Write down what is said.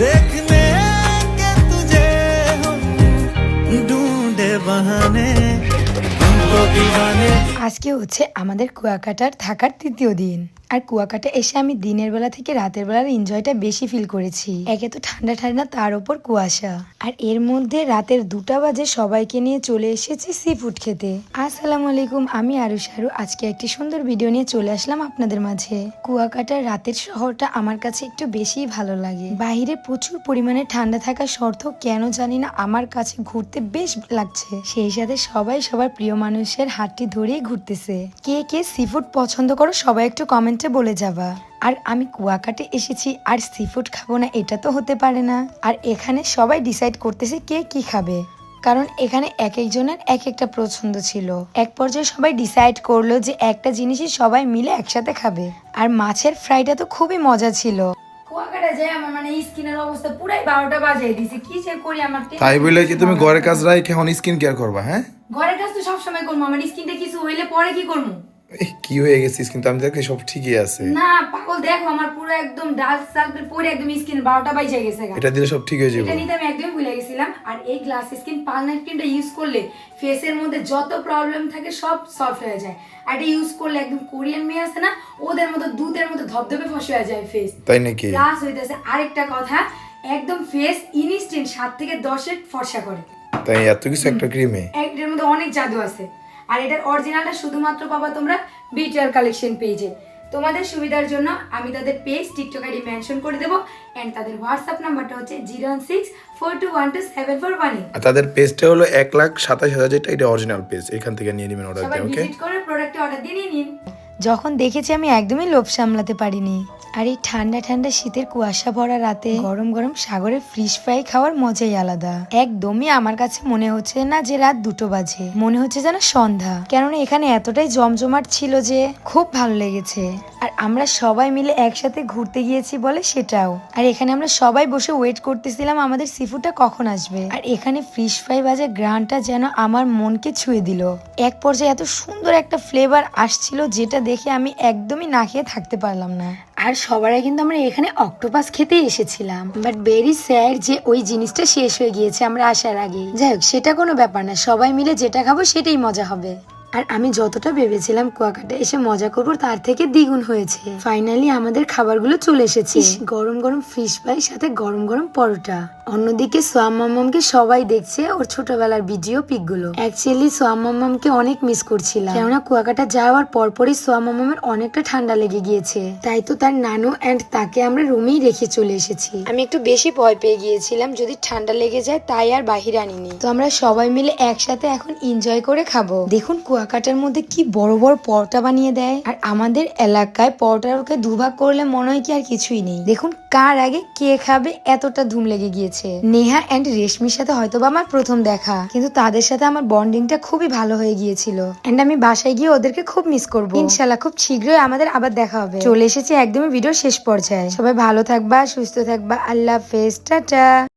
देखने के तुझे हम ढूंढे बहाने तुमको दीवाने আজকে হচ্ছে আমাদের কুয়াকাটার থাকার তৃতীয় দিন আর কুয়াকাটা এসে আমি দিনের বেলা থেকে রাতের বেলার এনজয়টা বেশি ফিল করেছি। একে তো ঠান্ডা ঠান্ডা তার উপর কুয়াশা। আর এর মধ্যে রাতের দুটা বাজে সবাইকে নিয়ে চলে এসেছি সি ফুড খেতে। আসসালামু আলাইকুম, আমি আরু। শারু আজকে একটি সুন্দর ভিডিও নিয়ে চলে আসলাম আপনাদের মাঝে। কুয়াকাটার রাতের শহরটা আমার কাছে একটু বেশিই ভালো লাগে। বাইরে প্রচুর পরিমাণে ঠান্ডা থাকা সত্ত্বেও কেন জানি না আমার কাছে ঘুরতে বেশ লাগছে। সেই সাথে সবাই সবার প্রিয় মানুষের হাতটি ধরেই ঘুরতেছে। কে কে সি ফুড পছন্দ করো সবাই একটু কমেন্টে বলে যাবা। আর আমি কুয়াকাটে এসেছি আর সি ফুড খাব না এটা তো হতে পারে না। আর এখানে সবাই ডিসাইড করতেছে কে কি খাবে। কারণ এখানে এক একজনের এক একটা পছন্দ ছিল। এক পর্যায়ে সবাই ডিসাইড করল যে একটা জিনিসই সবাই মিলে একসাথে খাবে। আর মাছের ফ্রাইটা তো খুবই মজা ছিল। কুয়াকাটা যায় আমার মানে স্কিনের অবস্থা পুরাই বারোটা বাজাই দিছে। কি যে করি আমার তাই বলে কি তুমি ঘরের কাজ রাখে এখন স্কিন কেয়ার করবা হ্যাঁ? ঘরের কাজ তো সবসময় করব। আমার স্কিনটা কিছু হইলে পরে কি করব? কি হয়ে গেছে স্কিন তো আমি দেখি সব ঠিকই আছে। না পাগল দেখো আমার পুরো একদম ডার্ক সার্কেল পরে একদম স্কিন বারোটা বাইজে গেছে এটা দিলে সব ঠিক হয়ে যাবে। এটা নিতে আমি একদম ভুলে গেছিলাম। আর এই গ্লাস স্কিন ক্রিমটা ইউজ করলে ফেসের মধ্যে যত প্রবলেম থাকে সব সলভ হয়ে যায়। আর এটা ইউজ করলে একদম কোরিয়ান মেয়ে আছে না ওদের মতো দুধের মতো ধবধবে ফসে হয়ে যায় ফেস তাই নাকি? প্লাস হইতেছে আরেকটা কথা একদম ফেস ইনস্ট্যান্ট সাত থেকে দশের ফর্সা করে। তাই এত কিছু একটা ক্রিমে এটার মধ্যে অনেক জাদু আছে। আর এটার অরিজিনালটা শুধুমাত্র পাবা তোমরা বিটিআর কালেকশন পেজে তোমাদের সুবিধার জন্য আমি তাদের পেজ টিকটক আইডি মেনশন করে দেবো অ্যান্ড তাদের হোয়াটসঅ্যাপ নাম্বারটা হচ্ছে zero one six four two one two seven four one আর তাদের পেজটা হলো এক লাখ সাতাশ হাজার যেটা এটা অরিজিনাল পেজ এখান থেকে নিয়ে নিবেন অর্ডার দিয়ে ওকে ভিজিট করে প্রোডাক্টে অর্ডার দিয়ে নিয়ে নিন। যখন দেখেছি আমি একদমই লোভ সামলাতে পারিনি। আর এই ঠান্ডা ঠান্ডা শীতের কুয়াশা ভরা রাতে গরম গরম সাগরে ফিশ ফ্রাই খাওয়ার মজাই আলাদা। একদমই আমার কাছে মনে হচ্ছে না যে রাত দুটো বাজে। মনে হচ্ছে যেন সন্ধ্যা। কেননা এখানে এতটাই জমজমাট ছিল যে খুব ভালো লেগেছে। আর আমরা সবাই মিলে একসাথে ঘুরতে গিয়েছি বলে সেটাও। আর এখানে আমরা সবাই বসে ওয়েট করতেছিলাম আমাদের সিফুডটা কখন আসবে। আর এখানে ফিশ ফ্রাই বাজে গ্রানটা যেন আমার মনকে ছুঁয়ে দিল। এক পর্যায়ে এত সুন্দর একটা ফ্লেভার আসছিল যেটা দেখে আমি একদমই না খেয়ে থাকতে পারলাম না। আর সবার কিন্তু আমরা এখানে অক্টোপাস খেতে এসেছিলাম। বাট বেরি স্যার যে ওই জিনিসটা শেষ হয়ে গিয়েছে আমরা আসার আগে যাই হোক, সেটা কোনো ব্যাপার না। সবাই মিলে যেটা খাব সেটাই মজা হবে। আর আমি যতটা ভেবেছিলাম কুয়াকাটা এসে মজা করব তার থেকে দ্বিগুণ হয়েছে। ফাইনালি আমাদের খাবারগুলো চলে এসেছে। গরম গরম ফিশ ফ্রাই সাথে গরম গরম পরোটা। অন্যদিকে সোয়াম মাম্মামকে সবাই দেখছে ওর ছোটবেলার ভিডিও পিকগুলো অ্যাকচুয়ালি সোয়াম মাম্মামকে অনেক মিস করছিলাম। কেননা কুয়াকাটা যাওয়ার পরপরই সোয়াম মাম্মামের অনেকটা ঠান্ডা লেগে গিয়েছে। তাই তো তার নানু অ্যান্ড তাকে আমরা রুমেই রেখে চলে এসেছি। আমি একটু বেশি ভয় পেয়ে গিয়েছিলাম যদি ঠান্ডা লেগে যায় তাই আর বাহির আনিনি। তো আমরা সবাই মিলে একসাথে এখন এনজয় করে খাব। দেখুন কুয়াকাটার মধ্যে কি বড় বড় পরোটা বানিয়ে দেয়? আর আমাদের এলাকায় পরোটাকে দুভাগ করলে মনে হয় কি আর কিছুই নেই। দেখুন কার আগে কে খাবে এতটা ধুম লেগে গিয়েছে। নেহা অ্যান্ড রেশমির সাথে হয়তো বা আমার প্রথম দেখা, কিন্তু তাদের সাথে আমার বন্ডিংটা খুবই ভালো হয়ে গিয়েছিল। অ্যান্ড আমি বাসায় গিয়ে ওদেরকে খুব মিস করব। ইনশাল্লাহ খুব শীঘ্রই আমাদের আবার দেখা হবে। চলে এসেছি একদমই ভিডিও শেষ পর্যায়ে। সবাই ভালো থাকবা, সুস্থ থাকবা। আল্লাহ হাফেজ। টাটা।